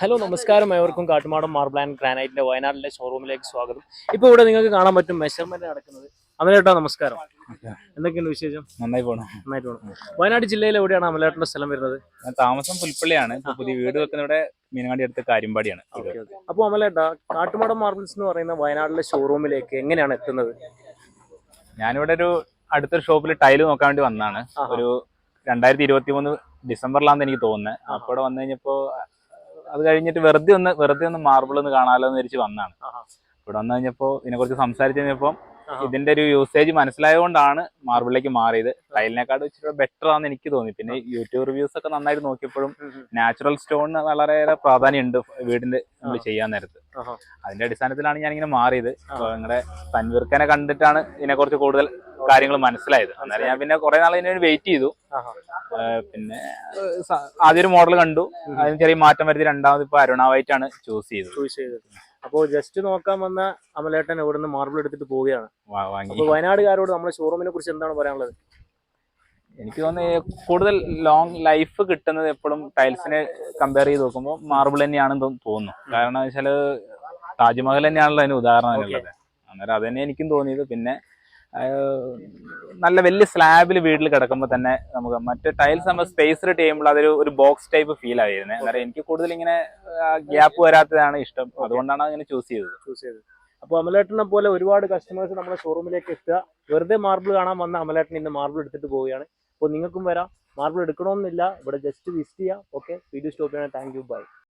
Hello നമസ്കാരം. ഏവർക്കും Kattumadam marble and ഗ്രാനൈറ്റിന്റെ വയനാട്ടിലെ ഷോറൂമിലേക്ക് സ്വാഗതം. ഇപ്പൊ ഇവിടെ നിങ്ങൾക്ക് കാണാൻ പറ്റും മെഷർമെന്റ് നടക്കുന്നത്. അമലേട്ടാ നമസ്കാരം. എന്തൊക്കെയുണ്ട് വിശേഷം? നന്നായി പോണു. നന്നായി പോകണം വയനാട് ജില്ലയിൽ എവിടെയാണ് അമലേട്ടന്റെ സ്ഥലം വരുന്നത്? ഞാൻ താമസം പുൽപ്പള്ളിയാണ്. പുതിയ വീട് വെക്കുന്ന ഇവിടെ മീനങ്ങാടി അടുത്ത് കാര്യമ്പാടിയാണ് അപ്പൊ അപ്പോൾ അമലേട്ടാ കാട്ടുമാടം മാർബിൾസ് എന്ന് പറയുന്ന വയനാട്ടിലെ ഷോറൂമിലേക്ക് എങ്ങനെയാണ് എത്തുന്നത്? ഞാനിവിടെ ഒരു അടുത്തൊരു ഷോപ്പിൽ ടൈൽ നോക്കാൻ വേണ്ടി വന്നാണ് ഒരു രണ്ടായിരത്തി ഇരുപത്തി മൂന്ന് ഡിസംബറിലാന്ന് എനിക്ക് തോന്നുന്നത് അപ്പോൾ ഇവിടെ വന്നു കഴിഞ്ഞപ്പോ അത് കഴിഞ്ഞിട്ട് വെറുതെ ഒന്ന് വെറുതെ ഒന്ന് മാർബിൾ ഒന്ന് കാണാലോ എന്ന് വിചാരിച്ച് വന്നാണ്. ഇവിടെ വന്നു കഴിഞ്ഞപ്പോ ഇതിനെക്കുറിച്ച് സംസാരിച്ചു കഴിഞ്ഞപ്പോൾ ഇതിന്റെ ഒരു യൂസേജ് മനസ്സിലായതുകൊണ്ടാണ് മാർബിളിലേക്ക് മാറിയത്. ടൈലിനെക്കാട് വെച്ചിട്ട് ബെറ്റർ ആണെന്ന് എനിക്ക് തോന്നി. പിന്നെ യൂട്യൂബ് റിവ്യൂസ് ഒക്കെ നന്നായിട്ട് നോക്കിയപ്പോഴും നാച്ചുറൽ സ്റ്റോണിന് വളരെയേറെ പ്രാധാന്യമുണ്ട് വീടിന്റെ നമ്മൾ. ചെയ്യാൻ നേരത്ത്. അതിന്റെ അടിസ്ഥാനത്തിലാണ് ഞാൻ ഇങ്ങനെ മാറിയത് നിങ്ങളുടെ തൻവീർക്കനെ കണ്ടിട്ടാണ് ഇതിനെക്കുറിച്ച് കൂടുതൽ കാര്യങ്ങൾ മനസ്സിലായത്. അന്നേരം ഞാൻ പിന്നെ കുറെ നാൾ ഇതിനു വെയിറ്റ് ചെയ്തു. പിന്നെ ആദ്യ ഒരു മോഡൽ കണ്ടു. അതിന് ചെറിയ മാറ്റം വരുത്തി രണ്ടാമത് ഇപ്പൊ അരുണാവായിട്ടാണ് ചൂസ് ചെയ്തത്. ചൂസ് ചെയ്തത്. അപ്പോൾ ജസ്റ്റ് നോക്കാൻ വന്ന അമലേട്ടൻ ഇവിടുന്ന് മാർബിൾ എടുത്തിട്ട് പോവുകയാണ്. അപ്പോൾ വയനാടുകാരോട് നമ്മുടെ ഷോറൂമിനെ കുറിച്ച് എന്താണ് പറയാനുള്ളത്? എനിക്ക് തോന്നുന്നു കൂടുതൽ ലോങ് ലൈഫ് കിട്ടുന്നത് എപ്പോഴും ടൈൽസിനെ കമ്പയർ ചെയ്ത് നോക്കുമ്പോൾ മാർബിൾ തന്നെയാണെന്ന് തോന്നുന്നു. കാരണം വെച്ചാൽ താജ്മഹൽ തന്നെയാണല്ലോ അതിന് ഉദാഹരണം അന്നേരം അത് തന്നെ എനിക്കും തോന്നിയത്. പിന്നെ നല്ല വലിയ സ്ലാബിൽ വീട്ടിൽ കിടക്കുമ്പോൾ തന്നെ നമുക്ക് മറ്റ് ടൈൽസ് നമ്മൾ സ്പേസ് ചെയ്യുമ്പോൾ അതൊരു ഒരു ബോക്സ് ടൈപ്പ് ഫീൽ ആയിരുന്നു അന്നേരം എനിക്ക് കൂടുതൽ ഇങ്ങനെ ഗ്യാപ്പ് വരാത്തതാണ് ഇഷ്ടം. അതുകൊണ്ടാണ് അങ്ങനെ ചൂസ് ചെയ്തത്. ചൂസ് ചെയ്തത്. അപ്പോൾ അമലേട്ടനെ പോലെ ഒരുപാട് കസ്റ്റമേഴ്സ് നമ്മുടെ ഷോറൂമിലേക്ക് എത്തുക. വെറുതെ മാർബിൾ കാണാൻ വന്ന അമലേട്ടൻ ഇന്ന് മാർബിൾ എടുത്തിട്ട് പോവുകയാണ്. അപ്പോൾ നിങ്ങൾക്കും വരാം. മാർബിൾ എടുക്കണമെന്നില്ല ഇവിടെ ജസ്റ്റ് വിസിറ്റ് ചെയ്യാം. ഓക്കെ വീഡിയോ സ്റ്റോപ്പ് ചെയ്യണം. Thank you bye